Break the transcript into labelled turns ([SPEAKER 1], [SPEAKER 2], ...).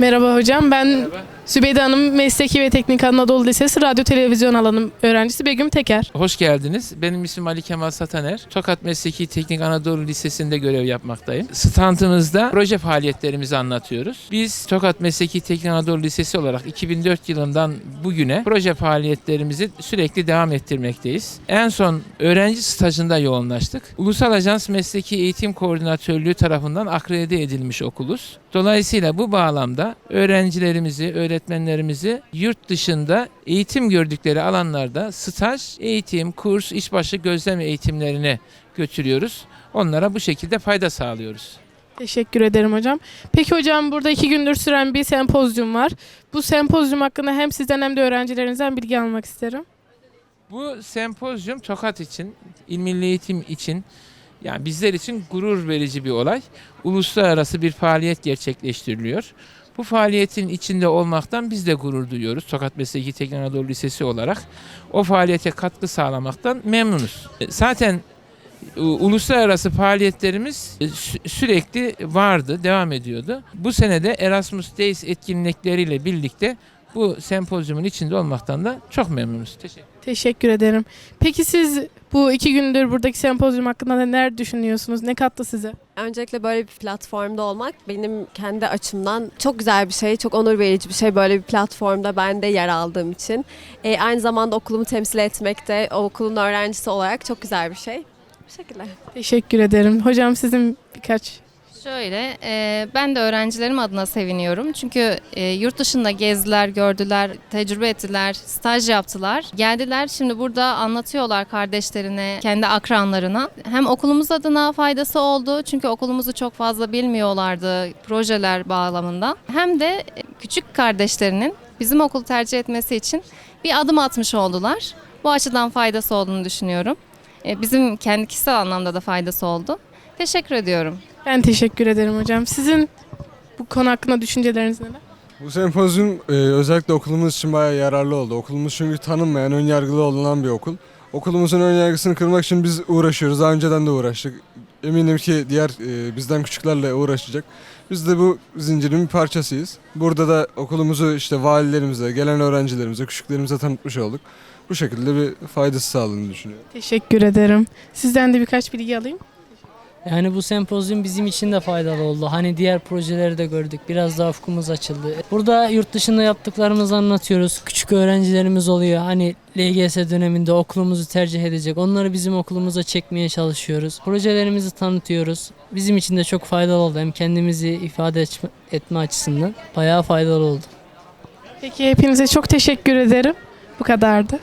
[SPEAKER 1] Merhaba hocam. Ben Sübeyde Hanım Mesleki ve Teknik Anadolu Lisesi Radyo Televizyon alanı öğrencisi Begüm Teker.
[SPEAKER 2] Hoş geldiniz. Benim ismim Ali Kemal Sataner. Tokat Mesleki Teknik Anadolu Lisesi'nde görev yapmaktayım. Standımızda proje faaliyetlerimizi anlatıyoruz. Biz Tokat Mesleki Teknik Anadolu Lisesi olarak 2004 yılından bugüne proje faaliyetlerimizi sürekli devam ettirmekteyiz. En son öğrenci stajında yoğunlaştık. Ulusal Ajans Mesleki Eğitim Koordinatörlüğü tarafından akredite edilmiş okuluz. Dolayısıyla bu bağlamda öğrencilerimizi, öğretmenlerimizi yurt dışında eğitim gördükleri alanlarda staj, eğitim, kurs, işbaşı gözlem eğitimlerine götürüyoruz. Onlara bu şekilde fayda sağlıyoruz.
[SPEAKER 1] Teşekkür ederim hocam. Peki hocam burada iki gündür süren bir sempozyum var. Bu sempozyum hakkında hem sizden hem de öğrencilerinizden bilgi almak isterim.
[SPEAKER 2] Bu sempozyum Tokat için, İl Milli Eğitim için yani bizler için gurur verici bir olay. Uluslararası bir faaliyet gerçekleştiriliyor. Bu faaliyetin içinde olmaktan biz de gurur duyuyoruz. Tokat Mesleki Teknik Anadolu Lisesi olarak o faaliyete katkı sağlamaktan memnunuz. Zaten e, uluslararası faaliyetlerimiz e, sü- sürekli vardı, devam ediyordu. Bu sene de Erasmus Days etkinlikleriyle birlikte bu sempozyumun içinde olmaktan da çok memnunuz. Teşekkür
[SPEAKER 1] Teşekkür ederim. Peki siz bu iki gündür buradaki sempozyum hakkında neler düşünüyorsunuz? Ne kattı size?
[SPEAKER 3] Öncelikle böyle bir platformda olmak benim kendi açımdan çok güzel bir şey, çok onur verici bir şey böyle bir platformda ben de yer aldığım için. Ee, aynı zamanda okulumu temsil etmek de o okulun öğrencisi olarak çok güzel bir şey. Bu şekilde.
[SPEAKER 1] Teşekkür ederim. Hocam sizin birkaç
[SPEAKER 4] Şöyle, e, ben de öğrencilerim adına seviniyorum. Çünkü e, yurt dışında gezdiler, gördüler, tecrübe ettiler, staj yaptılar. Geldiler, şimdi burada anlatıyorlar kardeşlerine, kendi akranlarına. Hem okulumuz adına faydası oldu. Çünkü okulumuzu çok fazla bilmiyorlardı projeler bağlamında. Hem de e, küçük kardeşlerinin bizim okulu tercih etmesi için bir adım atmış oldular. Bu açıdan faydası olduğunu düşünüyorum. E, bizim kendi kişisel anlamda da faydası oldu. Teşekkür ediyorum.
[SPEAKER 1] Ben teşekkür ederim hocam. Sizin bu konu hakkında düşünceleriniz neler?
[SPEAKER 5] Bu sempozyum e, özellikle okulumuz için bayağı yararlı oldu. Okulumuz çünkü tanınmayan, önyargılı olunan bir okul. Okulumuzun önyargısını kırmak için biz uğraşıyoruz. Daha önceden de uğraştık. Eminim ki diğer e, bizden küçüklerle uğraşacak. Biz de bu zincirin bir parçasıyız. Burada da okulumuzu işte valilerimize, gelen öğrencilerimize, küçüklerimize tanıtmış olduk. Bu şekilde bir faydası sağladığını düşünüyorum.
[SPEAKER 1] Teşekkür ederim. Sizden de birkaç bilgi alayım.
[SPEAKER 6] Yani bu sempozyum bizim için de faydalı oldu. Hani diğer projeleri de gördük. Biraz daha ufkumuz açıldı. Burada yurt dışında yaptıklarımızı anlatıyoruz. Küçük öğrencilerimiz oluyor. Hani LGS döneminde okulumuzu tercih edecek. Onları bizim okulumuza çekmeye çalışıyoruz. Projelerimizi tanıtıyoruz. Bizim için de çok faydalı oldu. Hem kendimizi ifade etme- açısından bayağı faydalı oldu.
[SPEAKER 1] Peki hepinize çok teşekkür ederim. Bu kadardı.